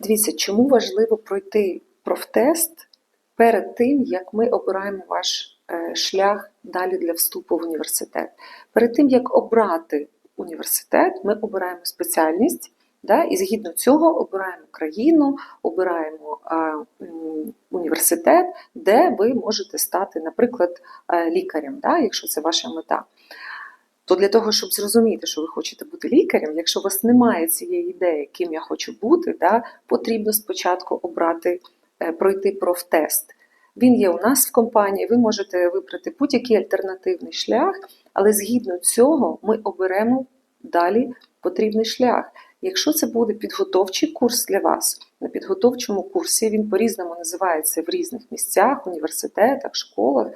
Дивіться, чому важливо пройти профтест перед тим, як ми обираємо ваш е, шлях далі для вступу в університет. Перед тим, як обрати університет, ми обираємо спеціальність, да, і згідно цього обираємо країну, обираємо а, університет, де ви можете стати, наприклад, е, лікарем, да, якщо це ваша мета. То для того, щоб зрозуміти, що ви хочете бути лікарем, якщо у вас немає цієї ідеї, ким я хочу бути, да, потрібно спочатку обрати, е, пройти профтест. Він є у нас в компанії, ви можете вибрати будь-який альтернативний шлях, але згідно цього ми оберемо далі потрібний шлях. Якщо це буде підготовчий курс для вас, на підготовчому курсі він по-різному називається в різних місцях, університетах, школах,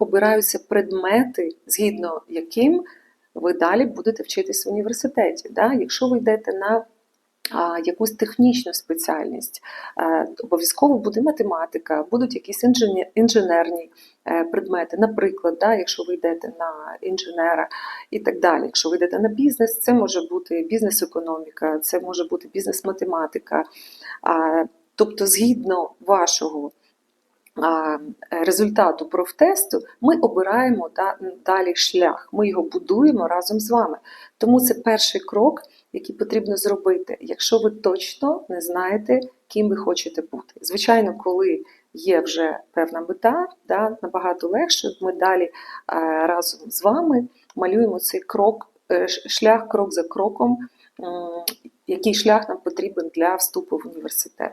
обираються предмети, згідно яким ви далі будете вчитись в університеті. Да? Якщо ви йдете на якусь технічну спеціальність, е, обов'язково буде математика, будуть якісь інженерні е, предмети, наприклад, да, якщо ви йдете на інженера і так далі. Якщо ви йдете на бізнес, це може бути бізнес-економіка, це може бути бізнес-математика. Тобто, згідно вашого результату профтесту, ми обираємо далі шлях, ми його будуємо разом з вами. Тому це перший крок, який потрібно зробити, якщо ви точно не знаєте, ким ви хочете бути. Звичайно, коли є вже певна мета, да, набагато легше. Ми далі разом з вами малюємо цей крок, е, шлях крок за кроком, який шлях нам потрібен для вступу в університет.